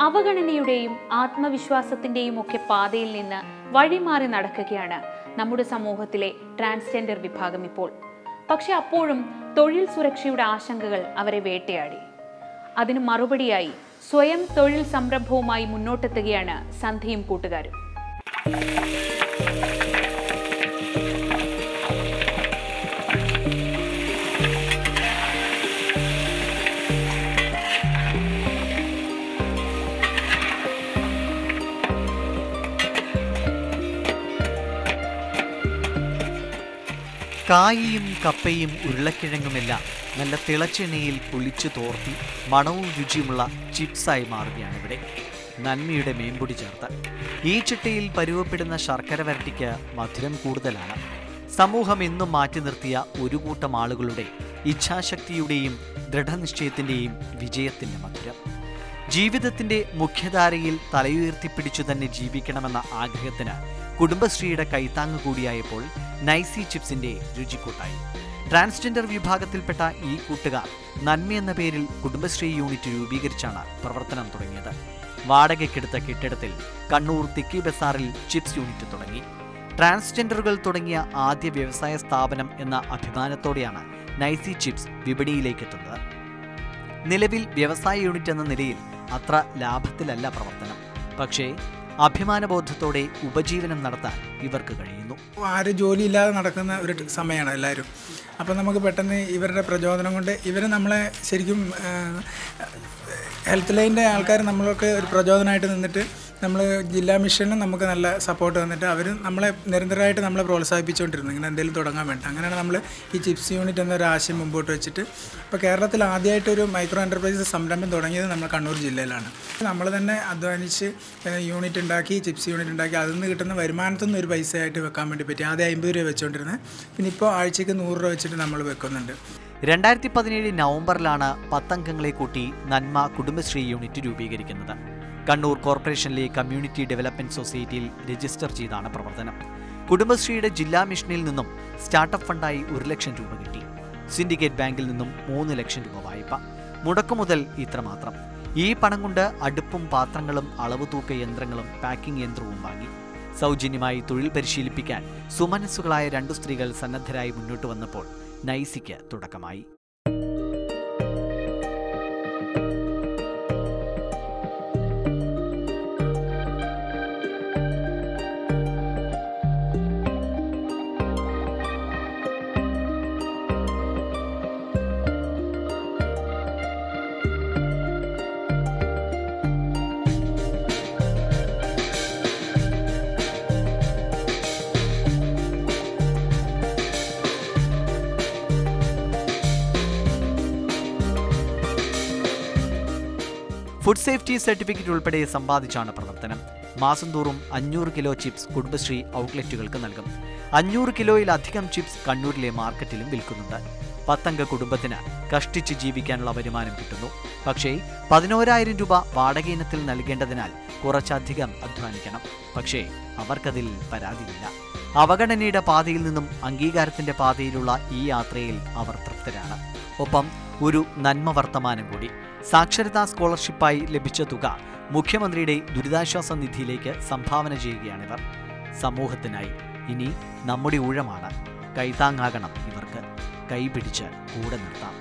അവഗണനയുടെയും ആത്മവിശ്വാസത്തിന്റെയും ഒക്കെ പാതയിൽ നിന്ന് വഴിമാറി നടക്കുകയാണ് നമ്മുടെ സമൂഹത്തിലെ ട്രാൻസ്ജെൻഡർ വിഭാഗം ഇപ്പോൾ. പക്ഷെ അപ്പോഴും തൊഴിൽ സുരക്ഷയുടെ ആശങ്കകൾ അവരെ വേട്ടയാടി. അതിന് മറുപടിയായി സ്വയം തൊഴിൽ സംരംഭവുമായി മുന്നോട്ടെത്തുകയാണ് സന്ധ്യയും കൂട്ടുകാരും. കായിയും കപ്പയും ഉരുളക്കിഴങ്ങുമെല്ലാം നല്ല തിളച്ചെണ്ണയിൽ പൊളിച്ചു തോർത്തി മണവും രുചിയുമുള്ള ചിപ്സായി മാറുകയാണ് ഇവിടെ നന്മയുടെ മേമ്പൊടി ചേർത്ത്. ഈ ചിട്ടയിൽ പരുവപ്പെടുന്ന ശർക്കര വരട്ടിക്ക് മധുരം കൂടുതലാണ്. സമൂഹം എന്നും മാറ്റി നിർത്തിയ ഒരു കൂട്ടം ആളുകളുടെ ഇച്ഛാശക്തിയുടെയും ദൃഢനിശ്ചയത്തിന്റെയും വിജയത്തിന്റെ മധുരം. ജീവിതത്തിന്റെ മുഖ്യധാരയിൽ തലയുയർത്തിപ്പിടിച്ചു തന്നെ ജീവിക്കണമെന്ന ആഗ്രഹത്തിന് കുടുംബശ്രീയുടെ കൈത്താങ്ങ് കൂടിയായപ്പോൾ നൈസി ചിപ്സിന്റെ രുചിക്കൂട്ടായി. ട്രാൻസ്ജെൻഡർ വിഭാഗത്തിൽപ്പെട്ട ഈ കൂട്ടുകാർ നന്മയെന്ന പേരിൽ കുടുംബശ്രീ യൂണിറ്റ് രൂപീകരിച്ചാണ് പ്രവർത്തനം തുടങ്ങിയത്. വാടകയ്ക്കെടുത്ത കെട്ടിടത്തിൽ കണ്ണൂർ തിക്കി ബസാറിൽ ചിപ്സ് യൂണിറ്റ് തുടങ്ങി. ട്രാൻസ്ജെൻഡറുകൾ തുടങ്ങിയ ആദ്യ വ്യവസായ സ്ഥാപനം എന്ന അഭിമാനത്തോടെയാണ് നൈസി ചിപ്സ് വിപണിയിലേക്കെത്തുന്നത്. നിലവിൽ വ്യവസായ യൂണിറ്റ് എന്ന നിലയിൽ അത്ര ലാഭത്തിലല്ല പ്രവർത്തനം. പക്ഷേ അഭിമാനബോധത്തോടെ ഉപജീവനം നടത്താൻ ഇവർക്ക് കഴിയുന്നു. ആരും ജോലിയില്ലാതെ നടക്കുന്ന ഒരു സമയമാണ് എല്ലാവരും. അപ്പോൾ നമുക്ക് പെട്ടെന്ന് ഇവരുടെ പ്രചോദനം കൊണ്ട് ഇവർ നമ്മളെ ശരിക്കും ഹെൽത്ത് ലൈനിന്റെ ആൾക്കാർ നമ്മൾക്ക് ഒരു പ്രചോദനമായിട്ട് നിന്നിട്ട് നമ്മൾ ജില്ലാ മിഷനും നമുക്ക് നല്ല സപ്പോർട്ട് തന്നിട്ട് അവർ നമ്മളെ നിരന്തരമായിട്ട് നമ്മളെ പ്രോത്സാഹിപ്പിച്ചുകൊണ്ടിരുന്നു ഇങ്ങനെ എന്തെങ്കിലും തുടങ്ങാൻ വേണ്ടി. അങ്ങനെയാണ് നമ്മൾ ഈ ചിപ്സ് യൂണിറ്റ് എന്നൊരു ആശയം മുമ്പോട്ട് വെച്ചിട്ട് ഇപ്പോൾ കേരളത്തിൽ ആദ്യമായിട്ട് ഒരു മൈക്രോ എന്റർപ്രൈസസ് സംരംഭം തുടങ്ങിയത് നമ്മൾ കണ്ണൂർ ജില്ലയിലാണ്. നമ്മൾ തന്നെ അധ്വാനിച്ച് യൂണിറ്റ് ഉണ്ടാക്കി ചിപ്സ് യൂണിറ്റ് ഉണ്ടാക്കി അതിൽ നിന്ന് കിട്ടുന്ന വരുമാനത്തിൽ നിന്ന് ഒരു പൈസ ആയിട്ട് വെക്കാൻ വേണ്ടി പറ്റി. ആദ്യം അമ്പത് രൂപ വെച്ചുകൊണ്ടിരുന്നത് പിന്നെ ഇപ്പോൾ ആഴ്ചയ്ക്ക് നൂറ് രൂപ വെച്ചിട്ട് നമ്മൾ വെക്കുന്നുണ്ട്. രണ്ടായിരത്തി പതിനേഴ് നവംബറിലാണ് പത്തംഗങ്ങളെ കൂട്ടി നന്മ കുടുംബശ്രീ യൂണിറ്റ് രൂപീകരിക്കുന്നത്. കണ്ണൂർ കോർപ്പറേഷനിലെ കമ്മ്യൂണിറ്റി ഡെവലപ്മെന്റ് സൊസൈറ്റിയിൽ രജിസ്റ്റർ ചെയ്താണ് പ്രവർത്തനം. കുടുംബശ്രീയുടെ ജില്ലാ മിഷനിൽ നിന്നും സ്റ്റാർട്ടപ്പ് ഫണ്ടായി ഒരു ലക്ഷം രൂപ കിട്ടി. സിൻഡിക്കേറ്റ് ബാങ്കിൽ നിന്നും മൂന്ന് ലക്ഷം രൂപ വായ്പ. മുടക്കുമുതൽ ഇത്രമാത്രം ഈ പണം കൊണ്ട് അടുപ്പും പാത്രങ്ങളും അളവ് തൂക്ക യന്ത്രങ്ങളും പാക്കിംഗ് യന്ത്രവും വാങ്ങി. സൗജന്യമായി തൊഴിൽ പരിശീലിപ്പിക്കാൻ സുമനസ്സുകളായ രണ്ടു സ്ത്രീകൾ സന്നദ്ധരായി മുന്നോട്ട് വന്നപ്പോൾ നൈസിക്ക് തുടക്കമായി. ഫുഡ് സേഫ്റ്റി സർട്ടിഫിക്കറ്റ് ഉൾപ്പെടെ സമ്പാദിച്ചാണ് പ്രവർത്തനം. മാസം തോറും അഞ്ഞൂറ് കിലോ ചിപ്സ് കുടുംബശ്രീ ഔട്ട്ലെറ്റുകൾക്ക് നൽകും. അഞ്ഞൂറ് കിലോയിലധികം ചിപ്സ് കണ്ണൂരിലെ മാർക്കറ്റിലും വിൽക്കുന്നുണ്ട്. പത്തംഗ കുടുംബത്തിന് കഷ്ടിച്ച് ജീവിക്കാനുള്ള വരുമാനം കിട്ടുന്നു. പക്ഷേ പതിനോരായിരം രൂപ വാടക ഇനത്തിൽ നൽകേണ്ടതിനാൽ കുറച്ചധികം അധ്വാനിക്കണം. പക്ഷേ അവർക്കതിൽ പരാതിയില്ല. അവഗണനയുടെ പാതയിൽ നിന്നും അംഗീകാരത്തിന്റെ പാതയിലുള്ള ഈ യാത്രയിൽ അവർ തൃപ്തരാണ്. ഒപ്പം ഒരു നന്മ വർത്തമാനം കൂടി. സാക്ഷരതാ സ്കോളർഷിപ്പായി ലഭിച്ച തുക മുഖ്യമന്ത്രിയുടെ ദുരിതാശ്വാസ നിധിയിലേക്ക് സംഭാവന ചെയ്യുകയാണിവർ. സമൂഹത്തിനായി ഇനി നമ്മുടെ ഊഴമാണ്. കൈതാങ്ങാകണം ഇവർക്ക്. കൈപിടിച്ച് കൂടെ നിർത്താം.